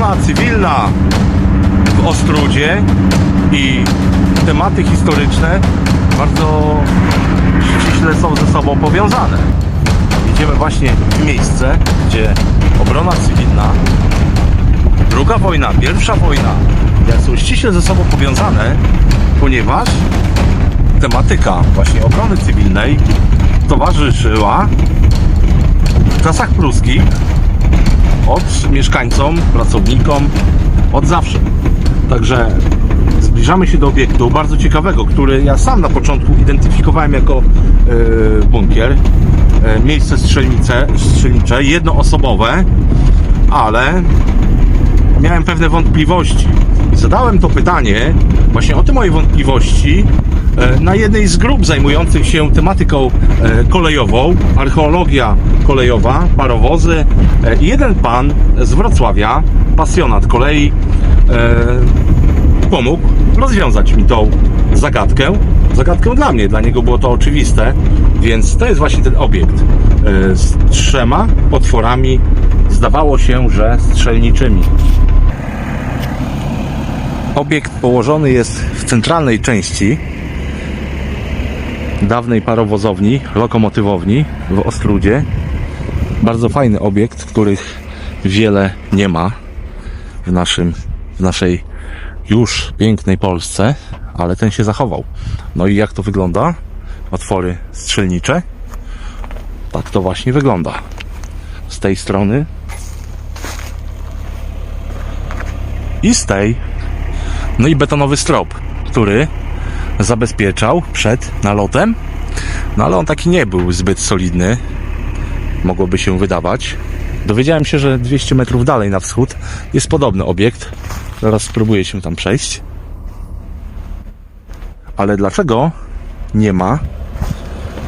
obrona cywilna w Ostrudzie i tematy historyczne bardzo ściśle są ze sobą powiązane. Idziemy właśnie w miejsce, gdzie obrona cywilna, druga wojna, pierwsza wojna, są ściśle ze sobą powiązane, ponieważ tematyka właśnie obrony cywilnej towarzyszyła w czasach pruskich od mieszkańcom, pracownikom od zawsze. Także zbliżamy się do obiektu bardzo ciekawego, który ja sam na początku identyfikowałem jako e, bunkier. E, miejsce strzelnice, strzelnicze, jednoosobowe, ale miałem pewne wątpliwości. I zadałem to pytanie, właśnie o te moje wątpliwości, na jednej z grup zajmujących się tematyką e, kolejową, archeologia kolejowa, parowozy. E, jeden pan z Wrocławia, pasjonat kolei, e, pomógł rozwiązać mi tą zagadkę. Zagadkę dla mnie, dla niego było to oczywiste, więc to jest właśnie ten obiekt e, z trzema potworami, zdawało się, że strzelniczymi. Obiekt położony jest w centralnej części dawnej parowozowni, lokomotywowni w Ostrudzie. Bardzo fajny obiekt, których wiele nie ma w, naszym, w naszej już pięknej Polsce, ale ten się zachował. No i jak to wygląda? Otwory strzelnicze. Tak to właśnie wygląda. Z tej strony i z tej no i betonowy strop, który zabezpieczał przed nalotem. No ale on taki nie był zbyt solidny. Mogłoby się wydawać. Dowiedziałem się, że 200 metrów dalej na wschód jest podobny obiekt. Zaraz spróbuję się tam przejść. Ale dlaczego nie ma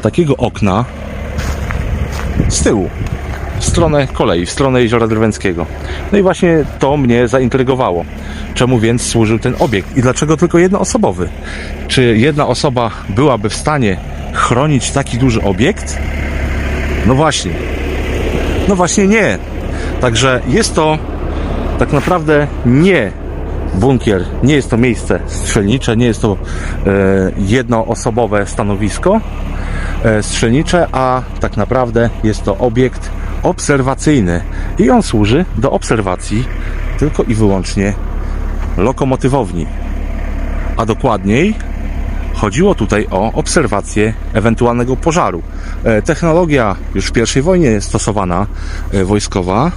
takiego okna z tyłu? w stronę kolei, w stronę Jeziora Drwęckiego. No i właśnie to mnie zaintrygowało. Czemu więc służył ten obiekt i dlaczego tylko jednoosobowy? Czy jedna osoba byłaby w stanie chronić taki duży obiekt? No właśnie. No właśnie nie. Także jest to tak naprawdę nie bunkier, nie jest to miejsce strzelnicze, nie jest to e, jednoosobowe stanowisko e, strzelnicze, a tak naprawdę jest to obiekt obserwacyjny i on służy do obserwacji tylko i wyłącznie lokomotywowni. A dokładniej chodziło tutaj o obserwację ewentualnego pożaru. E, Technologia już w I wojnie stosowana e, wojskowa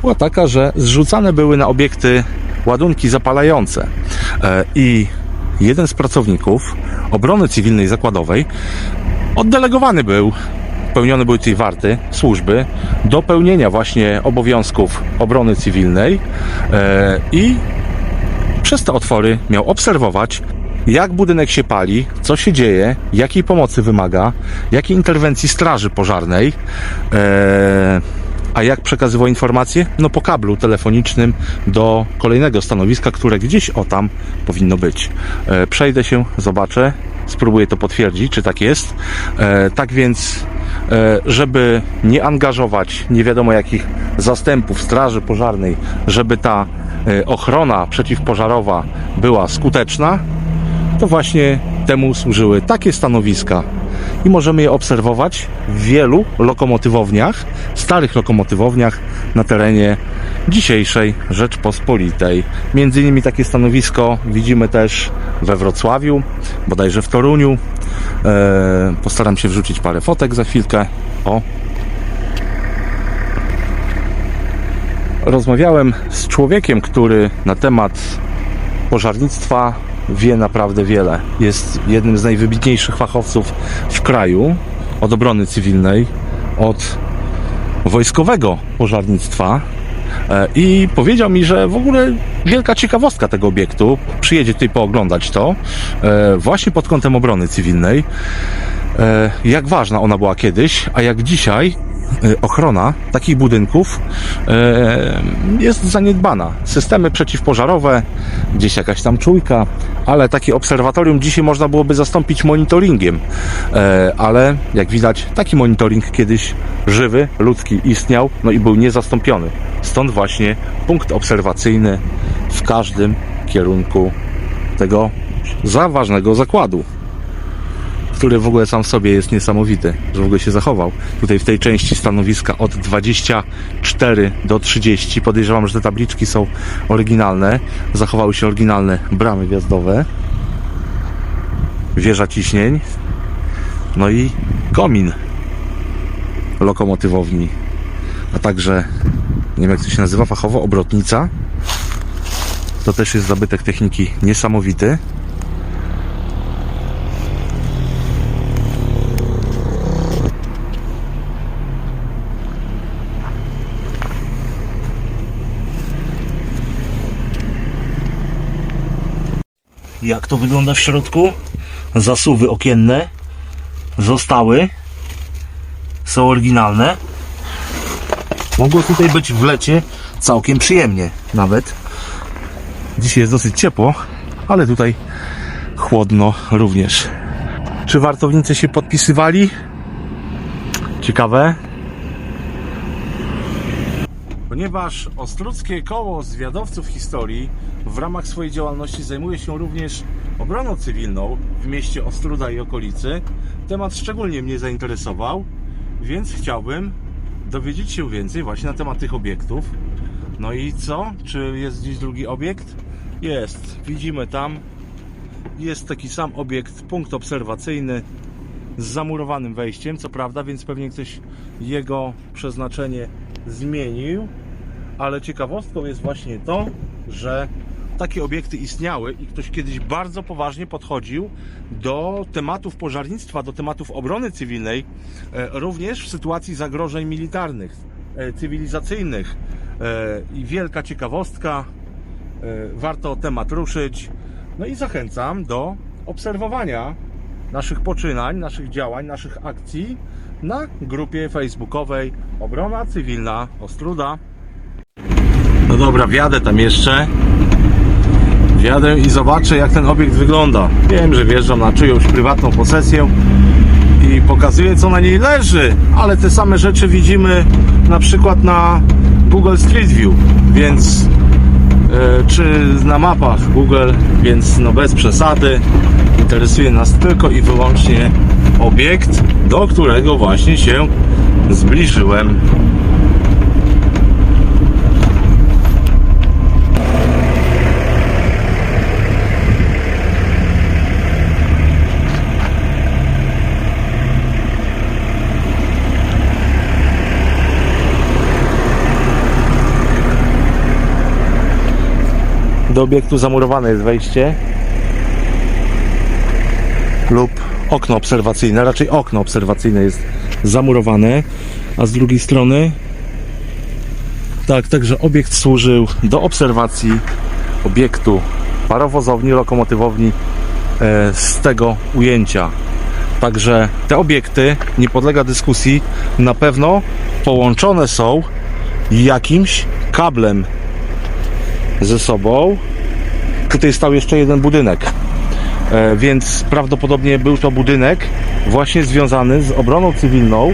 była taka, że zrzucane były na obiekty ładunki zapalające E, i jeden z pracowników obrony cywilnej zakładowej oddelegowany był pełnione były tej warty służby do pełnienia właśnie obowiązków obrony cywilnej i przez te otwory miał obserwować, jak budynek się pali, co się dzieje, jakiej pomocy wymaga, jakiej interwencji straży pożarnej, e, a jak przekazywał informacje? No po kablu telefonicznym do kolejnego stanowiska, które gdzieś o tam powinno być. E, przejdę się, zobaczę, spróbuję to potwierdzić, czy tak jest. E, tak więc, e, żeby nie angażować nie wiadomo jakich zastępów straży pożarnej, żeby ta ochrona przeciwpożarowa była skuteczna, to właśnie temu służyły takie stanowiska. I możemy je obserwować w wielu lokomotywowniach, starych lokomotywowniach na terenie dzisiejszej Rzeczpospolitej. Między innymi takie stanowisko widzimy też we Wrocławiu, bodajże w Toruniu. E, postaram się wrzucić parę fotek za chwilkę. O, rozmawiałem z człowiekiem, który na temat pożarnictwa wie naprawdę wiele. Jest jednym z najwybitniejszych fachowców w kraju od obrony cywilnej, od wojskowego pożarnictwa. E, I powiedział mi, że w ogóle wielka ciekawostka tego obiektu, przyjedzie tutaj pooglądać to, e, właśnie pod kątem obrony cywilnej, e, jak ważna ona była kiedyś, a jak dzisiaj ochrona takich budynków e, jest zaniedbana. Systemy przeciwpożarowe, gdzieś jakaś tam czujka, ale takie obserwatorium dzisiaj można byłoby zastąpić monitoringiem. E, ale jak widać, taki monitoring kiedyś żywy, ludzki istniał, no i był niezastąpiony. Stąd właśnie punkt obserwacyjny w każdym kierunku tego za ważnego zakładu który w ogóle sam w sobie jest niesamowity, że w ogóle się zachował. Tutaj w tej części stanowiska od 24 do 30. Podejrzewam, że te tabliczki są oryginalne. Zachowały się oryginalne bramy wjazdowe. Wieża ciśnień. No i komin lokomotywowni. A także, nie wiem jak to się nazywa fachowo, obrotnica. To też jest zabytek techniki niesamowity. Jak to wygląda w środku? Zasuwy okienne zostały. Są oryginalne. Mogło tutaj być w lecie całkiem przyjemnie nawet. Dzisiaj jest dosyć ciepło, ale tutaj chłodno również. Czy wartownicy się podpisywali? Ciekawe. Ponieważ Ostruckie Koło Zwiadowców Historii w ramach swojej działalności zajmuje się również obroną cywilną w mieście Ostruda i okolicy, temat szczególnie mnie zainteresował, więc chciałbym dowiedzieć się więcej właśnie na temat tych obiektów. No i co? Czy jest gdzieś drugi obiekt? Jest. Widzimy tam. Jest taki sam obiekt, punkt obserwacyjny z zamurowanym wejściem, co prawda, więc pewnie ktoś jego przeznaczenie zmienił ale ciekawostką jest właśnie to, że takie obiekty istniały i ktoś kiedyś bardzo poważnie podchodził do tematów pożarnictwa, do tematów obrony cywilnej, e, również w sytuacji zagrożeń militarnych, e, cywilizacyjnych. E, I wielka ciekawostka, warto temat ruszyć. No i zachęcam do obserwowania naszych poczynań, naszych działań, naszych akcji na grupie facebookowej Obrona Cywilna Ostruda. Dobra, wjadę tam jeszcze. Wjadę i zobaczę jak ten obiekt wygląda. Wiem, że wjeżdżam na czyjąś prywatną posesję i pokazuję co na niej leży, ale te same rzeczy widzimy na przykład na Google Street View, więc e, czy na mapach Google, więc no bez przesady. Interesuje nas tylko i wyłącznie obiekt, do którego właśnie się zbliżyłem. Obiektu zamurowane jest wejście lub okno obserwacyjne, raczej okno obserwacyjne jest zamurowane, a z drugiej strony tak, także obiekt służył do obserwacji obiektu parowozowni, lokomotywowni e, z tego ujęcia. Także te obiekty, nie podlega dyskusji, na pewno połączone są jakimś kablem ze sobą. Tutaj stał jeszcze jeden budynek, e, więc prawdopodobnie był to budynek właśnie związany z obroną cywilną,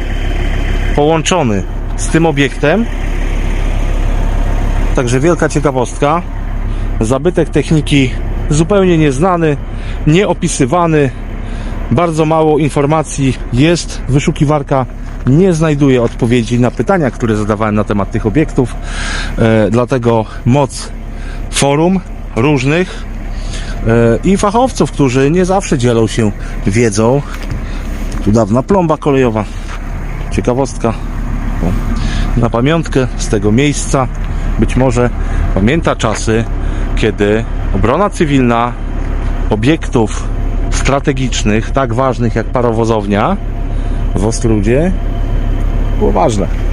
połączony z tym obiektem. Także wielka ciekawostka. Zabytek techniki zupełnie nieznany, nieopisywany, bardzo mało informacji jest. Wyszukiwarka nie znajduje odpowiedzi na pytania, które zadawałem na temat tych obiektów. E, dlatego moc forum różnych e, i fachowców, którzy nie zawsze dzielą się wiedzą. Tu dawna plomba kolejowa. Ciekawostka. Na pamiątkę z tego miejsca być może pamięta czasy, kiedy obrona cywilna obiektów strategicznych, tak ważnych jak parowozownia w Ostrudzie, było ważne.